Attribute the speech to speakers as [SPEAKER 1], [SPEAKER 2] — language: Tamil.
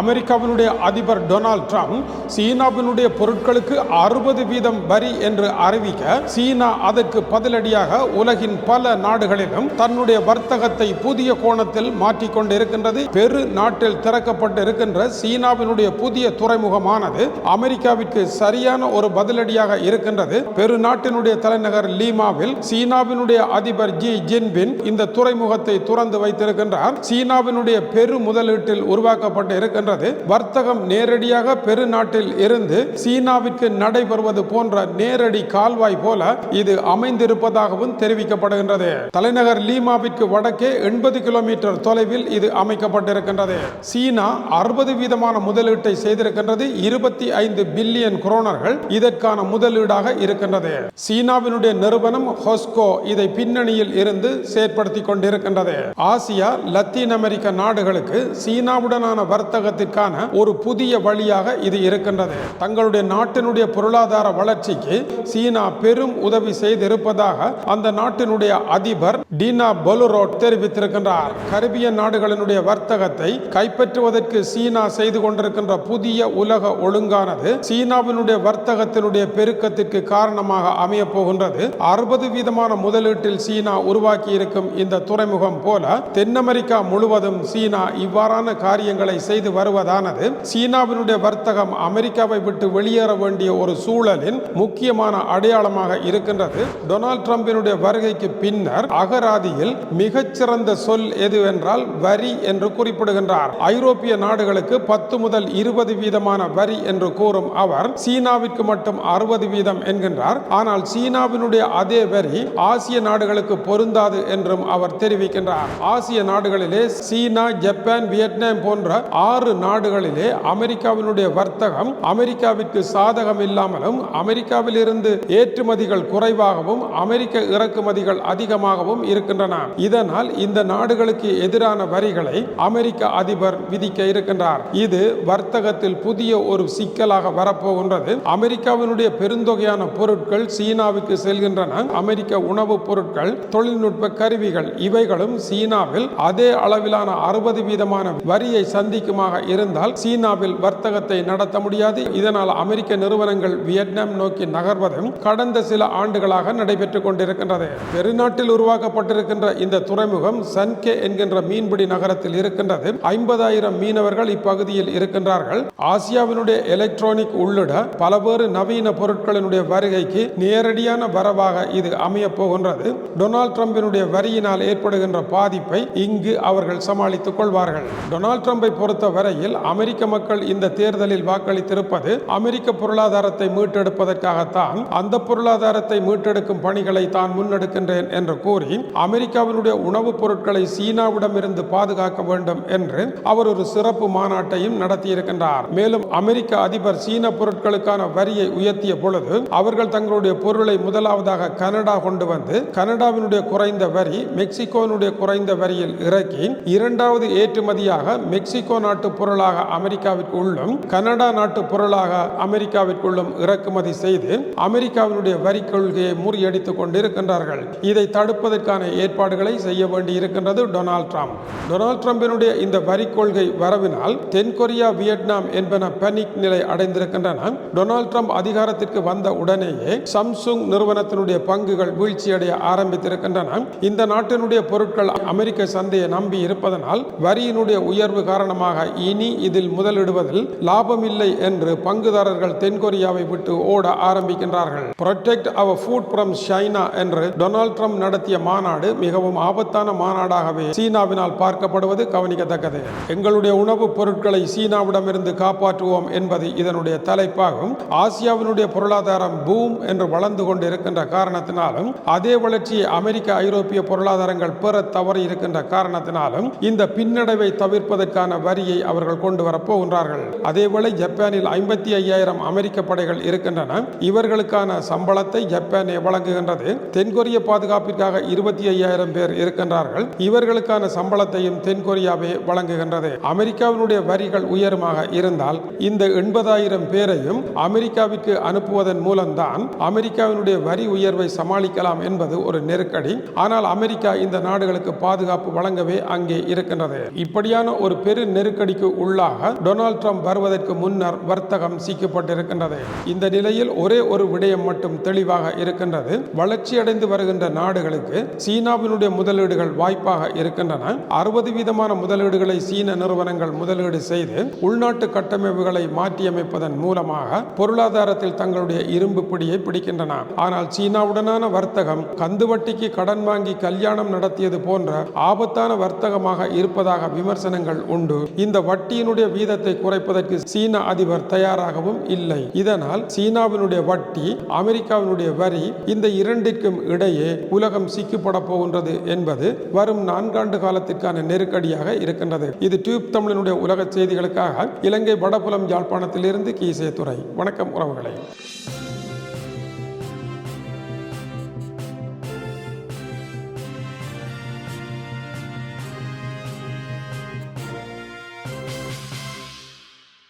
[SPEAKER 1] அமெரிக்காவினுடைய அதிபர் டொனால்ட் ட்ரம்ப் சீனாவினுடைய பொருட்களுக்கு அறுபது வீதம் வரி என்று அறிவிக்க சீனா அதற்கு பதிலடியாக உலகின் பல நாடுகளிலும் தன்னுடைய வர்த்தகத்தை புதிய கோணத்தில் மாற்றிக்கொண்டிருக்கின்றது. பெரு நாட்டில் திறக்கப்பட்டு இருக்கின்ற சீனாவினுடைய புதிய துறைமுகமானது அமெரிக்காவிற்கு சரியான ஒரு பதிலடியாக இருக்கின்றது. பெரு நாட்டினுடைய தலைநகர் லீமாவில் சீனாவினுடைய அதிபர் ஜி ஜின்பின் இந்த துறைமுகத்தை துறந்து வைத்திருக்கின்றார். சீனாவினுடைய பெரு முதலீட்டில் உருவாக்கப்பட்டு இருக்கின்றது வர்த்தகம் நேரடியாக பெருநாட்டில் இருந்து சீனாவிற்கு நடைபெறுவது போன்ற நேரடி கால்வாய் போல இது அமைந்திருப்பதாகவும் தெரிவிக்கப்படுகின்றது. தலைநகர் லீமாவிற்கு வடக்கே எண்பது கிலோமீட்டர் தொலைவில் இது அமைக்கப்பட்டிருக்கின்றது. சீனா அறுபது வீதமான முதலீட்டை செய்திருக்கின்றது. இருபத்தி ஐந்து பில்லியன் குரோனர்கள் இதற்கான முதலீடாக இருக்கின்றது. சீனாவினுடைய நிறுவனம் ஹொஸ்கோ இதை பின்னணியில் இருந்து செயற்படுத்தி கொண்டிருக்கின்றது. ஆசியா லத்தீன் அமெரிக்க நாடுகளுக்கு சீனாவுடனான வர்த்தக வர்த்தகத்திற்கான ஒரு புதிய வழியாக இது இருக்கின்றது. தங்களுடைய நாட்டினுடைய பொருளாதார வளர்ச்சிக்கு சீனா பெரும் உதவி செய்திருப்பதாக அந்த நாட்டினுடைய அதிபர் டீனா பொலுரோட் தெரிவித்திருக்கின்றார். கரிபியன் நாடுகளினுடைய வர்த்தகத்தை கைப்பற்றுவதற்கு சீனா செய்து கொண்டிருக்கின்ற புதிய உலக ஒழுங்கானது சீனாவினுடைய வர்த்தகத்தினுடைய பெருக்கத்திற்கு காரணமாக அமைய போகின்றது. அறுபது வீதமான முதலீட்டில் சீனா உருவாக்கி இருக்கும் இந்த துறைமுகம் போல தென் அமெரிக்கா முழுவதும் சீனா இவ்வாறான காரியங்களை செய்து வருவதானது சீனாவினுடைய வர்த்தகம் அமெரிக்காவை விட்டு வெளியேற வேண்டிய ஒரு சூழலின் முக்கியமான அடையாளமாக இருக்கின்றது. டொனால்ட் ட்ரம்பினுடைய வருகைக்கு பின்னர் அகராதியில் மிகச்சிறந்த சொல் எதுவென்றால் வரி என்று குறிப்பிடுகின்றார். ஐரோப்பிய நாடுகளுக்கு பத்து முதல் இருபது வீதமான வரி என்று கூறும் அவர் சீனாவிற்கு மட்டும் அறுபது வீதம் என்கின்றார். ஆனால் சீனாவினுடைய அதே வரி ஆசிய நாடுகளுக்கு பொருந்தாது என்றும் அவர் தெரிவிக்கின்றார். ஆசிய நாடுகளிலே சீனா ஜப்பான் வியட்நாம் போன்ற ஆறு நாடுகளிலே அமெரிக்காவினுடைய வர்த்தகம் அமெரிக்காவிற்கு சாதகம் இல்லாமலும் அமெரிக்காவில் இருந்து ஏற்றுமதிகள் குறைவாகவும் அமெரிக்க இறக்குமதிகள் அதிகமாகவும் இருக்கின்றன. இதனால் இந்த நாடுகளுக்கு எதிரான வரிகளை அமெரிக்க அதிபர் விதிக்க இருக்கின்றார். இது வர்த்தகத்தில் புதிய ஒரு சிக்கலாக வரப்போகின்றது. அமெரிக்காவினுடைய பெருந்தொகையான பொருட்கள் சீனாவுக்கு செல்கின்றன. அமெரிக்க உணவுப் பொருட்கள் தொழில்நுட்ப கருவிகள் இவைகளும் சீனாவில் அதே அளவிலான அறுபது வீதமான வரியை சந்திக்குமாக இருந்தால் சீனாவில் வர்த்தகத்தை நடத்த முடியாது. இதனால் அமெரிக்க நிறுவனங்கள் வியட்நாம் நோக்கி நகர்வதும் கடந்த சில ஆண்டுகளாக நடைபெற்றுக் கொண்டிருக்கின்றது. பெருநாட்டில் உருவாக்கப்பட்டிருக்கின்ற இந்த துறைமுகம் சன்கே என்கின்ற மீன்பிடி நகரத்தில் இருக்கின்றது. ஐம்பதாயிரம் மீனவர்கள் இப்பகுதியில் இருக்கின்றார்கள். ஆசியாவினுடைய எலக்ட்ரானிக் உள்ளிட பலவேறு நவீன பொருட்களினுடைய வருகைக்கு நேரடியான வரவாக இது அமைய போகின்றது. டொனால்ட் ட்ரம்பினுடைய வரியினால் ஏற்படுகின்ற பாதிப்பை இங்கு அவர்கள் சமாளித்துக் கொள்வார்கள். டொனால்ட் ட்ரம்பை பொறுத்தவரை வரையில் அமெரிக்க மக்கள் இந்த தேர்தலில் வாக்களித்திருப்பது அமெரிக்க பொருளாதாரத்தை மீட்டெடுப்பதற்காகத்தான் அந்த பொருளாதாரத்தை மீட்டெடுக்கும் பணிகளை தான் முன்னெடுக்கின்றேன் என்று கூறி அமெரிக்காவினுடைய உணவுப் பொருட்களை சீனாவிடமிருந்து பாதுகாக்க வேண்டும் என்று அவர் ஒரு சிறப்பு மாநாட்டையும் நடத்தியிருக்கின்றார். மேலும் அமெரிக்க அதிபர் சீன பொருட்களுக்கான வரியை உயர்த்திய பொழுது அவர்கள் தங்களுடைய பொருளை முதலாவதாக கனடா கொண்டு வந்து கனடாவினுடைய குறைந்த வரி மெக்சிகோனுடைய குறைந்த வரியில் இறக்கி இரண்டாவது ஏற்றுமதியாக மெக்சிகோ நாட்டு பொருளாக அமெரிக்காவிற்கு உள்ளும் கனடா நாட்டு பொருளாக அமெரிக்காவிற்குள்ளும் இறக்குமதி செய்து அமெரிக்காவினுடைய வரி கொள்கையை முறியடித்துக் கொண்டிருக்கின்றார்கள். இதை தடுப்பதற்கான ஏற்பாடுகளை செய்ய வேண்டி இருக்கின்றது டொனால்ட் ட்ரம்ப். டொனால்ட் ட்ரம்பினுடைய இந்த வரி கொள்கை வரவினால் தென்கொரியா வியட்நாம் என்பன பனிக் நிலை அடைந்திருக்கின்றன. டொனால்ட் ட்ரம்ப் அதிகாரத்திற்கு வந்த உடனேயே சம்சுங் நிறுவனத்தினுடைய பங்குகள் வீழ்ச்சியடைய ஆரம்பித்திருக்கின்றன. இந்த நாட்டினுடைய பொருட்கள் அமெரிக்க சந்தையை நம்பி இருப்பதனால் வரியினுடைய உயர்வு காரணமாக இனி இதில் முதலிடுவதில் லாபம் இல்லை என்று பங்குதாரர்கள் தென்கொரியாவை விட்டு ஓட ஆரம்பிக்கின்றார்கள். Protect our food from China என்று டொனால்ட் ட்ரம்ப் நடத்திய மாநாடு மிகவும் ஆபத்தான மாநாடாகவே சீனாவினால் பார்க்கப்படுவது கவனிக்கத்தக்கது. எங்களுடைய உணவுப் பொருட்களை சீனாவிடமிருந்து காப்பாற்றுவோம் என்பது இதனுடைய தலைப்பாகும். ஆசியாவினுடைய பொருளாதாரம் பூம் என்று வளர்ந்து கொண்டு இருக்கின்ற காரணத்தினாலும் அதே வளர்ச்சியை அமெரிக்க ஐரோப்பிய பொருளாதாரங்கள் பெற தவறி இருக்கின்ற காரணத்தினாலும் இந்த பின்னடைவை தவிர்ப்பதற்கான வரியை அவர்கள் கொண்டு வரப்போகின்றார்கள். அதேபோல ஜப்பானில் ஐம்பத்தி ஐயாயிரம் அமெரிக்க படைகள் இருக்கின்றன. இவர்களுக்கான சம்பளத்தை ஜப்பானே வழங்குகின்றது. தென்கொரிய பாதுகாப்பிற்காக இருபத்தி ஐயாயிரம் பேர் இருக்கின்றார்கள். இவர்களுக்கான சம்பளத்தையும் தென்கொரியாவே வழங்குகின்றது. அமெரிக்காவினுடைய வரிகள் உயரமாக இருந்தால் இந்த எண்பதாயிரம் பேரையும் அமெரிக்காவிற்கு அனுப்புவதன் மூலம்தான் அமெரிக்காவினுடைய வரி உயர்வை சமாளிக்கலாம் என்பது ஒரு நெருக்கடி. ஆனால் அமெரிக்கா இந்த நாடுகளுக்கு பாதுகாப்பு வழங்கவே அங்கே இருக்கின்றது. இப்படியான ஒரு பெரு நெருக்கடிக்கு உள்ளாக டொனால்ட் ட்ரம்ப் வருவதற்கு முன்னர் வர்த்தகம் சீக்கப்பட்டிருக்கின்றது. இந்த நிலையில் ஒரே ஒரு விடயம் மட்டும் தெளிவாக இருக்கின்றது. வளர்ச்சியடைந்து வருகின்ற நாடுகளுக்கு சீனாவினுடைய முதலீடுகள் வாய்ப்பாக இருக்கின்றன. அறுபது வீதமான முதலீடுகளை சீன நிறுவனங்கள் முதலீடு செய்து உள்நாட்டு கட்டமைப்புகளை மாற்றியமைப்பதன் மூலமாக பொருளாதாரத்தில் தங்களுடைய இரும்பு பிடியை பிடிக்கின்றன. ஆனால் சீனாவுடனான வர்த்தகம் கந்துவட்டிக்கு கடன் வாங்கி கல்யாணம் நடத்தியது போன்ற ஆபத்தான வர்த்தகமாக இருப்பதாக விமர்சனங்கள் உண்டு. இந்த வட்டியினுடைய வீதத்தை குறைப்பதற்கு சீன அதிபர் தயாராகவும் இல்லை. இதனால் சீனாவினுடைய வட்டி அமெரிக்காவினுடைய வரி இந்த இரண்டிற்கும் இடையே உலகம் சிக்கிப்பட போகின்றது என்பது வரும் நான்காண்டு காலத்திற்கான நெருக்கடியாக இருக்கின்றது. இது டியூப் தமிழனுடைய உலக செய்திகளுக்காக இலங்கை வடபுலம் யாழ்ப்பாணத்திலிருந்து கீசே துறை வணக்கம் உறவுகளை.